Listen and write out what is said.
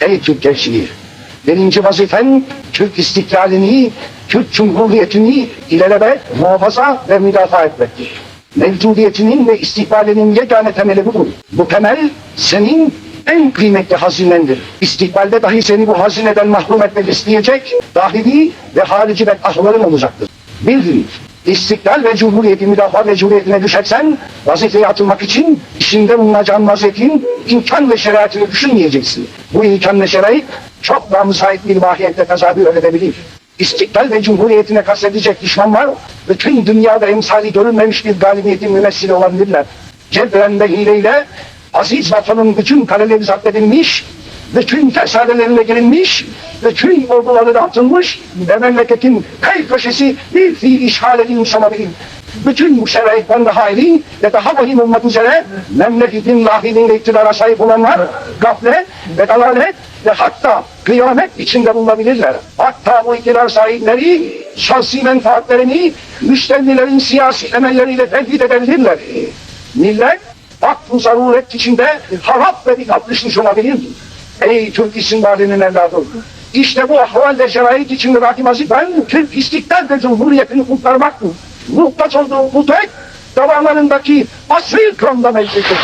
Ey Türk gençliği! Birinci vazifen Türk istiklalini, Türk Cumhuriyeti'ni ilelebet muhafaza ve müdafaa etmektir. Mevcudiyetinin ve istikbalinin yegane temeli budur. Bu temel senin en kıymetli hazinendir. İstikbalde dahi seni bu hazineden mahrum etmek isteyecek dahili ve harici bedahların olacaktır. Bildin, istiklal ve cumhuriyeti müdafaa mecburiyetine düşersen vazifeye atılmak için içinde bulunacağın vaziyetin imkan ve şeriatını düşünmeyeceksin. Bu imkan ve şerait çok daha müsait bir mahiyette tezahür edebilir. İstiklal ve cumhuriyetine kastedecek düşmanlar bütün dünyada emsali görülmemiş bir galibiyetin mümessili olabilirler. Cebren ve hileyle aziz vatanın bütün kaleleri zapt edilmiş, bütün fesadelerine girilmiş, bütün orduları da atılmış ve memleketin her köşesi bir fiil işgal edilmiş olabilir. Bütün bu şeraitten daha iyi ve daha vahim olmak üzere memleketin lahiliğinde iktidara sahip olanlar gaflet ve dalalet ve hatta kıyamet içinde bulunabilirler. Hatta bu iktidar sahipleri şahsi menfaatlerini müşterilerin siyasi emelleriyle tehdit edebilirler. Millet vakfı zaruret içinde harap ve bir düşmüş olabilir. Ey Türk istinbalinin evladı! İşte bu ahval ve şerait içinde Rakim Azifen Türk istiklal ve cumhuriyetini kurtarmaktır. Muhtaç olduğu bu tek damarlarındaki asıl kanla mevcuttur.